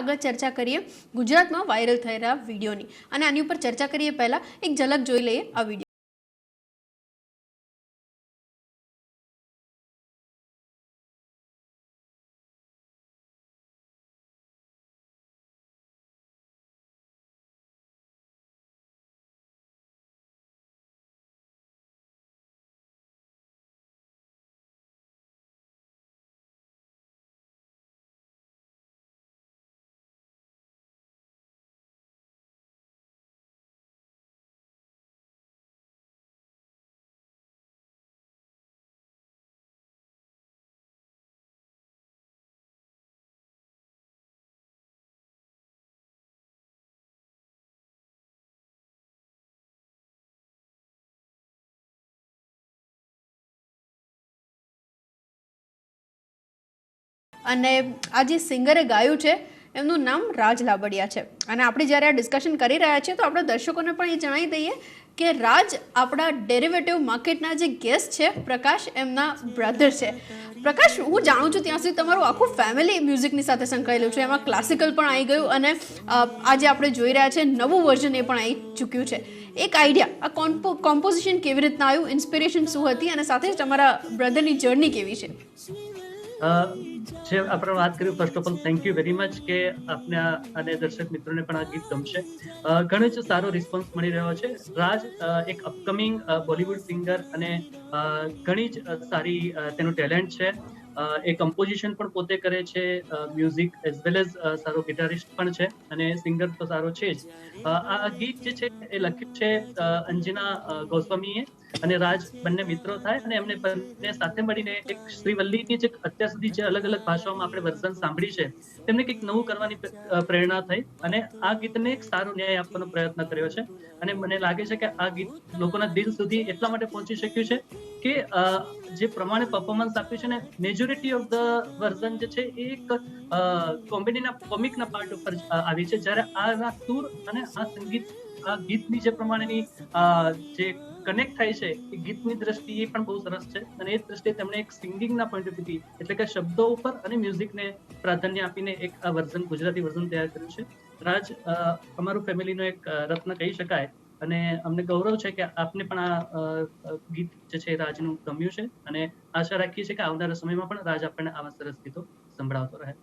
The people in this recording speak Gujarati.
આગળ ચર્ચા કરીએ ગુજરાતમાં વાયરલ થયેલા વિડીયોની. અને આની ઉપર ચર્ચા કરીએ પહેલા, એક ઝલક જોઈ લઈએ આ વીડિયો અને આ જે સિંગરે ગાયું છે, એમનું નામ રાજ લાબડિયા છે. અને આપણે જ્યારે આ ડિસ્કશન કરી રહ્યા છીએ, તો આપણે દર્શકોને પણ એ જણાવી દઈએ કે રાજ આપણા ડેરિવેટિવ માર્કેટના જે ગેસ્ટ છે, પ્રકાશ એમના બ્રધર છે. પ્રકાશ, હું જાણું છું ત્યાં સુધી તમારું આખું ફેમિલી મ્યુઝિકની સાથે સંકળાયેલું છે. એમાં ક્લાસિકલ પણ આવી ગયું અને આજે આપણે જોઈ રહ્યા છે, નવું વર્ઝન એ પણ આવી ચૂક્યું છે. એક આઈડિયા આ કોમ્પો કોમ્પોઝિશન કેવી રીતના આવ્યું? ઇન્સ્પિરેશન શું હતી? અને સાથે જ તમારા બ્રધરની જર્ની કેવી છે? જે આપણે વાત કરી first of all thank you very much કે આપને અને દર્શક મિત્રોને પણ આ ગીત ગમશે. ઘણો જ સારો રિસ્પોન્સ મળી રહ્યો છે. રાજ એક અપકમિંગ બોલિવૂડ સિંગર અને ઘણી જ સારી તેનું ટેલેન્ટ છે. એ કમ્પોઝિશન પણ પોતે કરે છે મ્યુઝિક એઝ વેલ એઝ સારો ગિટારિસ્ટ પણ છે અને સિંગર તો સારો છે જ. આ ગીત જે છે એ લખ્યું છે અંજના ગોસ્વામીએ અને રાજ બંને મિત્રો થાય અને એમને બંને સાથે મળીને એક શ્રીવલ્લીની જે અત્યાર સુધી જે અલગ અલગ ભાષાઓમાં આપણે વર્ઝન સાંભળી છે, તેમને કંઈક નવું કરવાની પ્રેરણા થઈ અને આ ગીતને એક સારો ન્યાય આપવાનો પ્રયત્ન કર્યો છે અને મને લાગે છે કે આ ગીત લોકોના દિલ સુધી એટલા માટે પહોંચી શક્યું છે કે જે પ્રમાણે પરફોર્મન્સ આપ્યું છે ને મેજોરિટી ઓફ ધ વર્ઝન જે છે એ એક કોમેડીના કોમિકના પાર્ટ ઉપર આવી છે. જ્યારે આના સુર અને આ સંગીત, આ ગીતની જે પ્રમાણેની જે કનેક્ટ થાય છે, એ ગીતની દ્રષ્ટિએ પણ બહુ સરસ છે. અને એ દ્રષ્ટિએ તેમણે એક સિંગિંગના પોઈન્ટ ઓફ વ્યૂથી એટલે કે શબ્દો ઉપર અને મ્યુઝિકને પ્રાધાન્ય આપીને એક આ વર્ઝન ગુજરાતી વર્ઝન તૈયાર કર્યું છે. રાજ અમારું ફેમિલીનો એક રત્ન કહી શકાય. અને અમને ગૌરવ છે કે આપને પણ આ ગીત જે છે રાજનું ગમ્યું છે. અને આશા રાખીએ છીએ કે આવનારા સમયમાં પણ રાજ આપણને આવા સરસ ગીતો સંભળાવતો રહે.